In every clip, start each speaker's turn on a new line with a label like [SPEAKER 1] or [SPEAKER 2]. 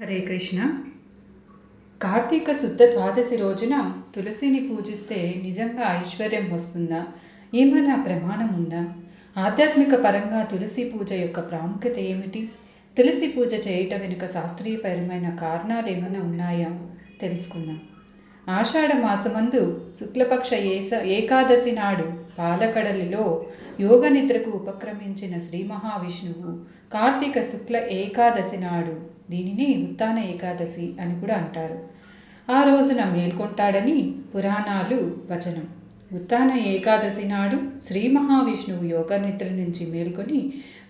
[SPEAKER 1] హరే కృష్ణ. కార్తీక శుద్ధ ద్వాదశి రోజున తులసిని పూజిస్తే నిజంగా ఐశ్వర్యం వస్తుందా? ఏమైనా ప్రమాణం ఉందా? ఆధ్యాత్మిక పరంగా తులసి పూజ యొక్క ప్రాముఖ్యత ఏమిటి? తులసి పూజ చేయటం వెనుక శాస్త్రీయపరమైన కారణాలు ఏమైనా ఉన్నాయా? తెలుసుకుందాం. ఆషాఢ మాసమందు శుక్లపక్ష ఏస ఏకాదశి నాడు పాలకడలిలో యోగ నిద్రకు ఉపక్రమించిన శ్రీ మహావిష్ణువు కార్తీక శుక్ల ఏకాదశి నాడు దీనిని ఉత్తాన ఏకాదశి అని కూడా అంటారు. ఆ రోజున మేల్కొంటాడని పురాణాలు వచనం. ఉత్తాన ఏకాదశి నాడు శ్రీ మహావిష్ణువు యోగ నిద్ర నుంచి మేల్కొని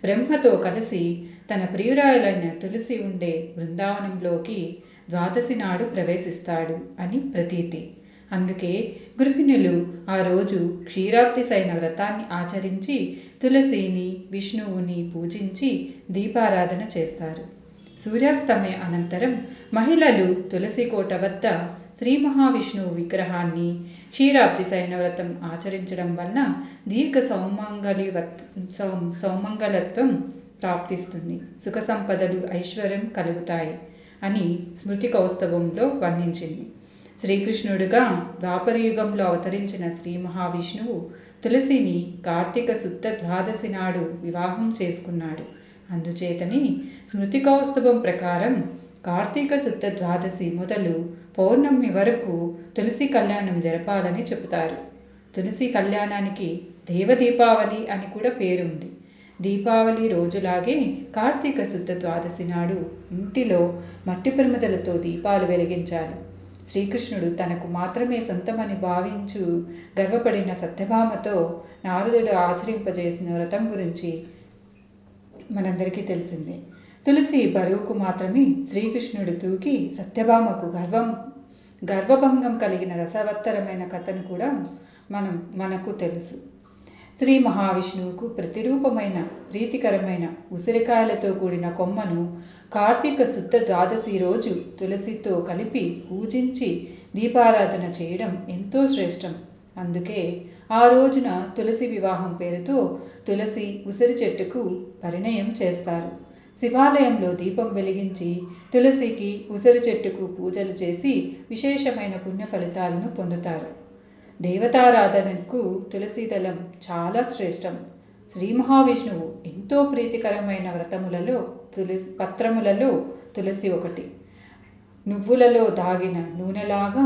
[SPEAKER 1] బ్రహ్మతో కలిసి తన ప్రియురాలైన తులసి ఉండే బృందావనంలోకి ద్వాదశి నాడు ప్రవేశిస్తాడు అని ప్రతీతి. అందుకే గృహిణులు ఆ రోజు క్షీరాబ్దిసైన వ్రతాన్ని ఆచరించి తులసిని విష్ణువుని పూజించి దీపారాధన చేస్తారు. సూర్యాస్తమయ అనంతరం మహిళలు తులసి కోట వద్ద శ్రీ మహావిష్ణువు విగ్రహాన్ని క్షీరాబ్ది శయనవ్రతం ఆచరించడం వలన దీర్ఘ సౌమంగళి సౌమంగళత్వం ప్రాప్తిస్తుంది. సుఖ సంపదలు ఐశ్వర్యం కలుగుతాయి అని స్మృతి కౌస్తవంలో వర్ణించింది. శ్రీకృష్ణుడుగా ద్వాపరయుగంలో అవతరించిన శ్రీ మహావిష్ణువు తులసిని కార్తీక శుద్ధ ద్వాదశి నాడు వివాహం చేసుకున్నాడు. అందుచేతని స్మృతి కౌస్తవం ప్రకారం కార్తీక శుద్ధ ద్వాదశి మొదలు పౌర్ణమి వరకు తులసి కళ్యాణం జరపాలని చెబుతారు. తులసి కళ్యాణానికి దేవదీపావళి అని కూడా పేరుంది. దీపావళి రోజులాగే కార్తీక శుద్ధ ద్వాదశి నాడు ఇంటిలో మట్టి ప్రమిదలతో దీపాలు వెలిగించాలి. శ్రీకృష్ణుడు తనకు మాత్రమే సొంతమని భావించు గర్వపడిన సత్యభామతో నారదుడు ఆచరింపజేసిన వ్రతం గురించి మనందరికీ తెలిసిందే. తులసి బరువుకు మాత్రమే శ్రీకృష్ణుడు తూకి సత్యభామకు గర్వం గర్వభంగం కలిగిన రసవత్తరమైన కథను కూడా మనం మనకు తెలుసు. శ్రీ మహావిష్ణువుకు ప్రతిరూపమైన ప్రీతికరమైన ఉసిరికాయలతో కూడిన కొమ్మను కార్తీక శుద్ధ ద్వాదశి రోజు తులసితో కలిపి పూజించి దీపారాధన చేయడం ఎంతో శ్రేష్టం. అందుకే ఆ రోజున తులసి వివాహం పేరుతో తులసి ఉసిరి చెట్టుకు పరిణయం చేస్తారు. శివాలయంలో దీపం వెలిగించి తులసికి ఉసిరి చెట్టుకు పూజలు చేసి విశేషమైన పుణ్య ఫలితాలను పొందుతారు. దేవతారాధనకు తులసిదళం చాలా శ్రేష్టం. శ్రీ మహావిష్ణువు ఎంతో ప్రీతికరమైన వ్రతములలో తులసి పత్రములలో తులసి ఒకటి. నువ్వులలో దాగిన నూనెలాగా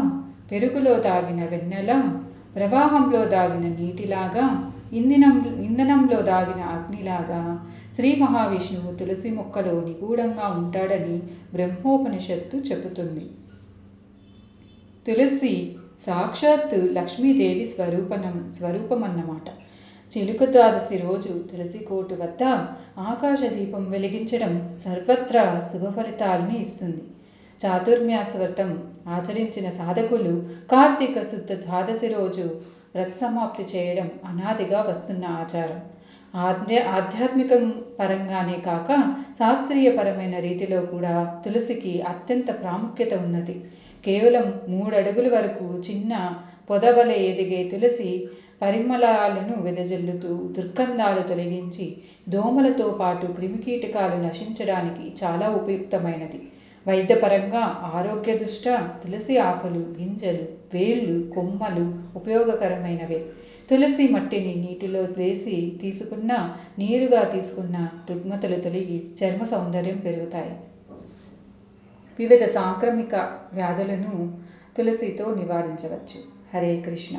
[SPEAKER 1] పెరుగులో దాగిన వెన్నెలా ప్రవాహంలో దాగిన నీటిలాగా ఇంధనం ఇంధనంలో దాగిన అగ్నిలాగా శ్రీ మహావిష్ణువు తులసి మొక్కలో నిగూఢంగా ఉంటాడని బ్రహ్మోపనిషత్తు చెబుతుంది. తులసి సాక్షాత్తు లక్ష్మీదేవి స్వరూపనం స్వరూపమన్నమాట. చిలుక ద్వాదశి రోజు తులసి కోటు వద్ద ఆకాశ దీపం వెలిగించడం సర్వత్రా శుభ ఫలితాలని ఇస్తుంది. చాతుర్మ్యాస వ్రతం ఆచరించిన సాధకులు కార్తీక శుద్ధ ద్వాదశి రోజు వ్రత సమాప్తి చేయడం అనాదిగా వస్తున్న ఆచారం. ఆధ్య ఆధ్యాత్మికం పరంగానే కాక శాస్త్రీయపరమైన రీతిలో కూడా తులసికి అత్యంత ప్రాముఖ్యత ఉన్నది. కేవలం మూడు అడుగుల వరకు చిన్న పొదవలే ఎదిగే తులసి పరిమళాలను వెదజల్లుతూ దుర్గంధాలు తొలగించి దోమలతో పాటు క్రిమికీటకాలు నశించడానికి చాలా ఉపయుక్తమైనది. వైద్యపరంగా ఆరోగ్య దృష్ట్యా తులసి ఆకులు గింజలు వేళ్ళు కొమ్మలు ఉపయోగకరమైనవే. తులసి మట్టిని నీటిలో వేసి తీసుకున్న నీరుగా తీసుకున్న రుగ్మతలు తొలగి చర్మ సౌందర్యం పెరుగుతాయి. వివిధ సాంక్రమిక వ్యాధులను తులసితో నివారించవచ్చు. హరే కృష్ణ.